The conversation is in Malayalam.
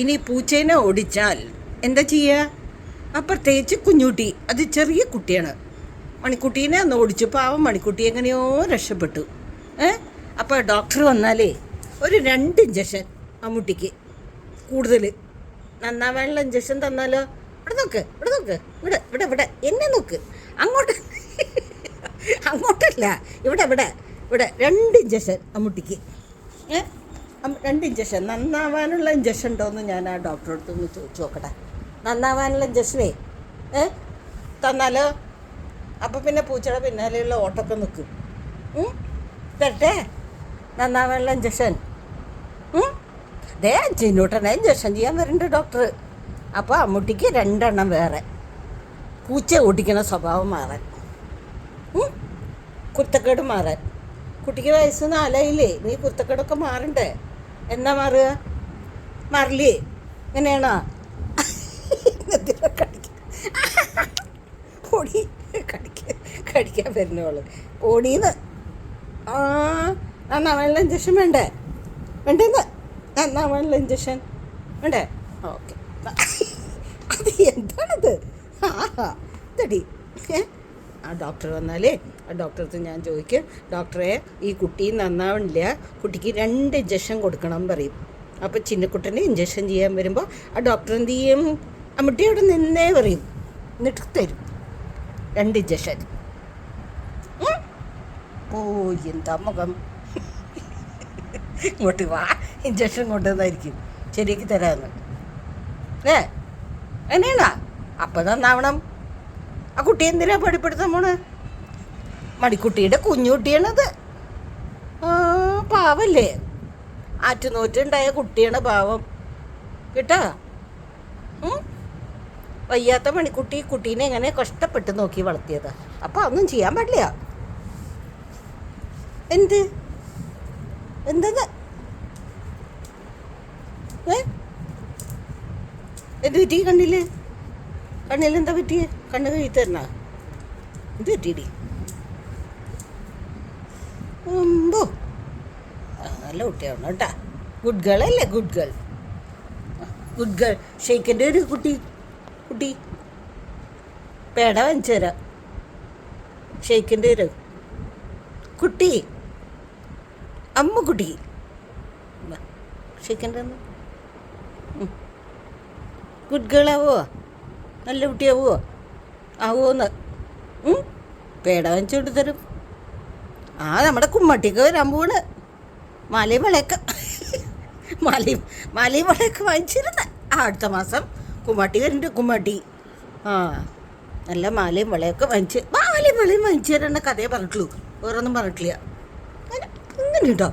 ഇനി പൂച്ചേനെ ഓടിച്ചാൽ എന്താ ചെയ്യുക പ്രത്യേകിച്ച് കുഞ്ഞുട്ടി അത് ചെറിയ കുട്ടിയാണ്. മണിക്കുട്ടീനെ ഒന്ന് ഓടിച്ചു. പാവം മണിക്കുട്ടി എങ്ങനെയോ രക്ഷപ്പെട്ടു. ഏ? അപ്പോൾ ഡോക്ടർ വന്നാലേ ഒരു രണ്ട് ഇഞ്ചക്ഷൻ മമ്മൂട്ടിക്ക് കൂടുതൽ. നന്നാവാനുള്ള ഇഞ്ചക്ഷൻ തന്നാലോ? ഇവിടെ നോക്ക് ഇവിടെ നോക്ക്. ഇവിടെ ഇവിടെ ഇവിടെ. എന്നെ നോക്ക്. അങ്ങോട്ട് അങ്ങോട്ടല്ല. ഇവിടെ ഇവിടെ ഇവിടെ. രണ്ട് ഇഞ്ചക്ഷൻ മമ്മൂട്ടിക്ക് ഏ? രണ്ട് ഇഞ്ചക്ഷൻ നന്നാവാനുള്ള ഇഞ്ചക്ഷൻ ഉണ്ടോയെന്ന് ഞാൻ ആ ഡോക്ടറെ അടുത്ത് ഒന്ന് ചോദിച്ചു നോക്കട്ടെ. നന്നാവാനുള്ള ഇഞ്ചക്ഷനേ ഏ? തന്നാലോ? അപ്പം പിന്നെ പൂച്ചയുടെ പിന്നാലെയുള്ള ഓട്ടൊക്കെ നിൽക്കും തരട്ടെ? നന്നാവാനുള്ള ഇഞ്ചക്ഷൻ? ദേ ചിന്നൂട്ടനെ ഇഞ്ചക്ഷൻ ചെയ്യാൻ വരുന്നുണ്ട് ഡോക്ടർ അപ്പോൾ അമ്മൂട്ടിക്ക് രണ്ടെണ്ണം വേറെ. പൂച്ച ഓടിക്കണ സ്വഭാവം മാറാൻ? കുരുത്തക്കേട് മാറാൻ. കുട്ടിക്ക് വയസ്സ് നാലായില്ലേ? നീ കുരുത്തക്കേടൊക്കെ മാറണ്ടേ? എന്നാ മാറുക മാറില്ലേ കടിക്ക ഓടി കടിക്ക കടിക്കാൻ വരുന്നോൾ ഓടീന്ന് ആ നന്നാവാനുള്ള ഇഞ്ചക്ഷൻ വേണ്ടേ? വേണ്ടേന്ന്? നന്നാവാനുള്ള ഇഞ്ചക്ഷൻ വേണ്ടേ? ഓക്കെ. അത് എന്താണത്? ആ തടി ഏ? ആ ഡോക്ടർ വന്നാലേ ആ അടുത്ത് ഞാൻ ചോദിക്കും ഡോക്ടറെ ഈ കുട്ടി നന്നാവണില്ല. കുട്ടിക്ക് രണ്ട് ഇഞ്ചക്ഷൻ കൊടുക്കണം പറയും. അപ്പോൾ ചിന്നക്കുട്ടനെ ഇഞ്ചക്ഷൻ ചെയ്യാൻ വരുമ്പോൾ ആ ഡോക്ടർ എന്ത് ചെയ്യും? അമ്മട്ടി അവിടെ നിന്നേ പറയും. എന്നിട്ട് തരും. രണ്ട് ഇഞ്ചക്ഷൻ. ഓ എന്താ മുഖം? ഇങ്ങോട്ട് വാ. ഇഞ്ചക്ഷൻ കൊണ്ടുവന്നായിരിക്കും. ശരിയാക്കി തരാമെന്ന്. ഏ എങ്ങനെയാണോ അപ്പം നന്നാവണം. ആ കുട്ടി എന്തിനാ പഠിപ്പെടുത്താൻ പോണ് മടിക്കുട്ടിയുടെ കുഞ്ഞുകുട്ടിയാണത് പാവല്ലേ? ആറ്റുനൂറ്റുണ്ടായ കുട്ടിയാണ് പാവം. കേട്ടാ? വയ്യാത്ത മണിക്കുട്ടി കുട്ടീനെ എങ്ങനെ കഷ്ടപ്പെട്ട് നോക്കി വളർത്തിയത്? അപ്പോൾ ഒന്നും ചെയ്യാൻ പാടില്ല. എന്ത്? എന്താ ഏ? എന്ത് പറ്റി കണ്ണിൽ കണ്ണിൽ എന്താ പറ്റിയേ? കണ്ണ് കഴുകി തരണ? എന്ത് പറ്റിയടി? നല്ല കുട്ടിയാണ് കേട്ടാ. ഗുഡ് ഗേൾ അല്ലേ ഗുഡ് ഗേൾ ഗുഡ് ഗേൾ ഷെയ്ക്കിന്റെ ഒരു കുട്ടി കുട്ടി. പേട വാങ്ങിച്ചു തരാം. ഷെയ്ക്കിന്റെ ഒരു കുട്ടി. അമ്മ. കുട്ടി ഷെയ്ക്കിന്റെ ഗുഡ് ഗേൾ ആവോ? നല്ല കുട്ടിയാവുമോ ആവുമോന്ന്? പേട വാങ്ങിച്ചുകൊണ്ട് തരും. ആ നമ്മുടെ കുമ്മട്ടിക്ക് വരാൻ പോണ്. മലയും വളയൊക്കെ മലയും മലയും വളയൊക്കെ വാങ്ങിച്ചിരുന്ന അടുത്ത മാസം കുമ്മാട്ടി വരുന്നുണ്ട് കുമ്മാട്ടി. ആ നല്ല മാലയും വളയൊക്കെ വാങ്ങിച്ച് മാലയും വളയും വാങ്ങിച്ചു തരണ കഥയെ പറഞ്ഞിട്ടുള്ളൂ. വേറൊന്നും പറഞ്ഞിട്ടില്ല. അങ്ങനെ ഇങ്ങനെ കേട്ടോ